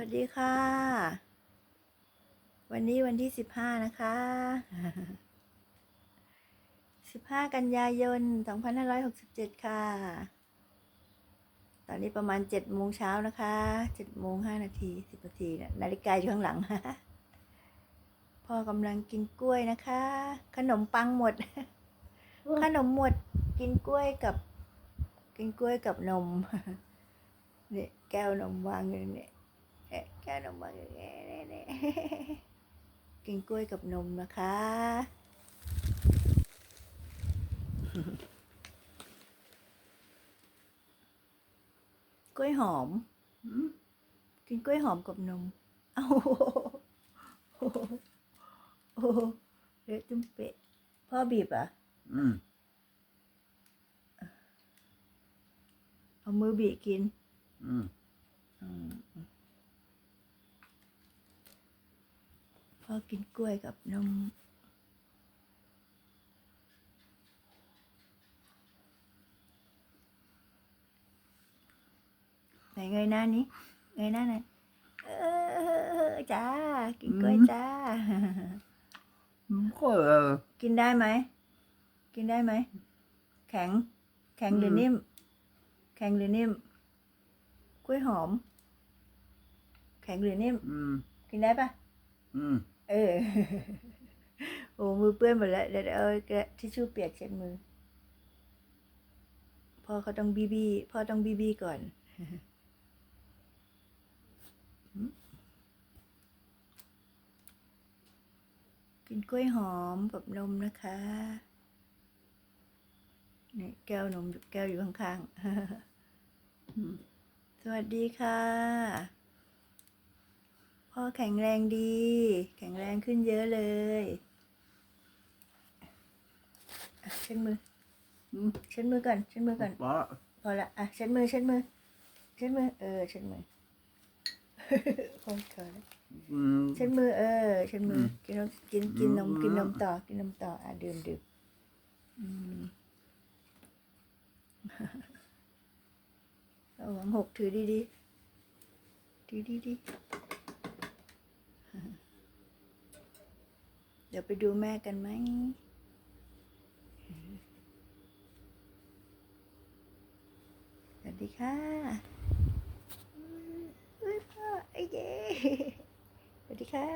วัสดีค่ะ วันนี้วันที่สิบห้านะคะสิบห้ากันยายนสองพันห้าร้อยหกสิบเจ็ดค่ะ ตอนนี้ประมาณเจ็ดโมงเช้านะคะเจ็ดโมงห้านาทีสิบนาทีนาฬิกาอยู่ข้างหลังพ่อกำลังกินกล้วยนะคะ ขนมปังหมด ขนมหมดกินกล้วยกับ กินกล้วยกับนมเนี่ยแก้วนมวางอยู่เนี่ย แก้วนมวางอยู่เนี่ยเนี่ยเนี่ยกินกล้วยกับนมนะคะ กล้วยหอมอืมกินกล้วยหอมกับนม เอ้าโอ้โหโอ้โหเละจุ้มเปะ พ่อบีบเหรอะ อืม เอามือบีบกิน อืม อืม พ่อกินกล้วยกับนมไหนเงยหน้านี้เงยหน้าหน่อยเออจ้า กินกล้วยจ้า ก็เออกินได้ไหม กินได้ไหม แข็ง แข็งหรือนิ่ม แข็งหรือนิ่ม กล้วยหอม แข็งหรือนิ่ม อืม กินได้ปะอืม เออ โอ้มือเปื้อนหมดแล้วเดี๋ยวเอากระทิชชู่เปียกเช็ดมือ พ่อเขาต้องบีบีพ่อต้องบีบีก่อนกินกล้วยหอมกับนมนะคะนี่แก้วนมแก้วอยู่ข้างๆ สวัสดีค่ะ พ่อแข็งแรงดี แข็งแรงขึ้นเยอะเลยอะเช็ดมืออืมเช็ดมือก่อนเช็ดมือก่อนป้าพอละอะเช็ดมือเช็ดมือเช็ดมือเออเช็ดมือพอเถอะอืมเช็ดมือเออเช็ดมืออมกินนมกินกินนมอืมกินนมต่อกินนมต่ออะดื่มดื่มอืมระวังหกถือดีดีๆถือดีดีๆ เดี๋ยวไปดูแม่กันไหมสวัสดีค่ะอุ้ยพ่อไอ้เย้สวัสดีค่ะ